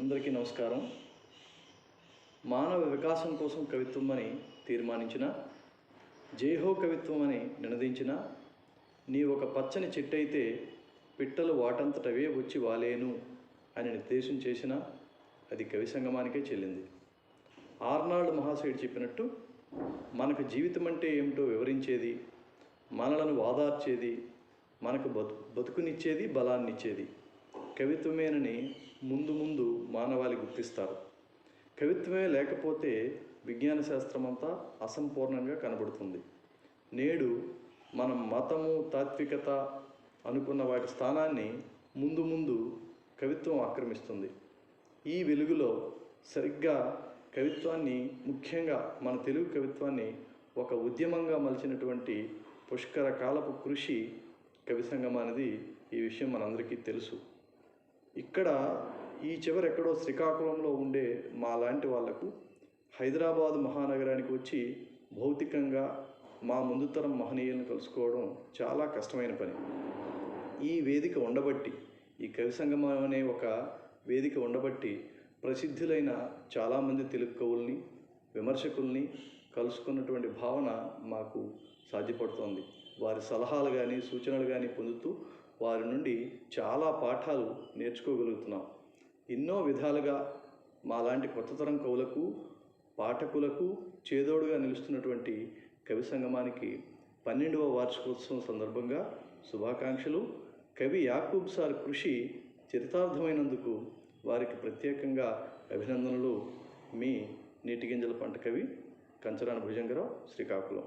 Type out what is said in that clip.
అందరికీ నమస్కారం. మానవ వికాసం కోసం కవిత్వం అని తీర్మానించిన జైహో కవిత్వం అని నినదించిన నీ ఒక పచ్చని చెట్టయితే పిట్టలు వాటంతటవే వచ్చి వాలేను అని నిర్దేశం చేసిన అది కవి సంగమానికే చెల్లింది. ఆర్నాల్డ్ మహాశయుడు చెప్పినట్టు మనకు జీవితం అంటే ఏమిటో వివరించేది మనలను వాదార్చేది మనకు బతు బతుకునిచ్చేది బలాన్నిచ్చేది. కవిత్వమేనని ముందు ముందు మానవాళి గుర్తిస్తారు. కవిత్వమే లేకపోతే విజ్ఞాన శాస్త్రం అంతా అసంపూర్ణంగా కనబడుతుంది. నేడు మనం మతము తాత్వికత అనుకున్న వాటి స్థానాన్ని ముందు ముందు కవిత్వం ఆక్రమిస్తుంది. ఈ వెలుగులో సరిగ్గా కవిత్వాన్ని ముఖ్యంగా మన తెలుగు కవిత్వాన్ని ఒక ఉద్యమంగా మలిచినటువంటి పుష్కర కాలపు కృషి కవి సంగం అనేది ఈ విషయం మనందరికీ తెలుసు. ఇక్కడ ఈ చివర ఎక్కడో శ్రీకాకుళంలో ఉండే మా లాంటి వాళ్ళకు హైదరాబాద్ మహానగరానికి వచ్చి భౌతికంగా మా ముందు తరం మహనీయులను కలుసుకోవడం చాలా కష్టమైన పని. ఈ వేదిక ఉండబట్టి ఈ కవి సంగమం అనే ఒక వేదిక ఉండబట్టి ప్రసిద్ధులైన చాలామంది తెలుగు కవుల్ని విమర్శకుల్ని కలుసుకున్నటువంటి భావన మాకు సాధ్యపడుతోంది. వారి సలహాలు కానీ సూచనలు కానీ పొందుతూ వారి నుండి చాలా పాఠాలు నేర్చుకోగలుగుతున్నాం. ఎన్నో విధాలుగా మాలాంటి కొత్త తరం కవులకు పాఠకులకు చేదోడుగా నిలుస్తున్నటువంటి కవి సంగమానికి పన్నెండవ వార్షికోత్సవం సందర్భంగా శుభాకాంక్షలు. కవి యాకూబ్ సార్ కృషి చరితార్థమైనందుకు వారికి ప్రత్యేకంగా అభినందనలు. మీ నీటిగింజల పంట కవి కంచరాన భుజంగరావు శ్రీకాకుళం.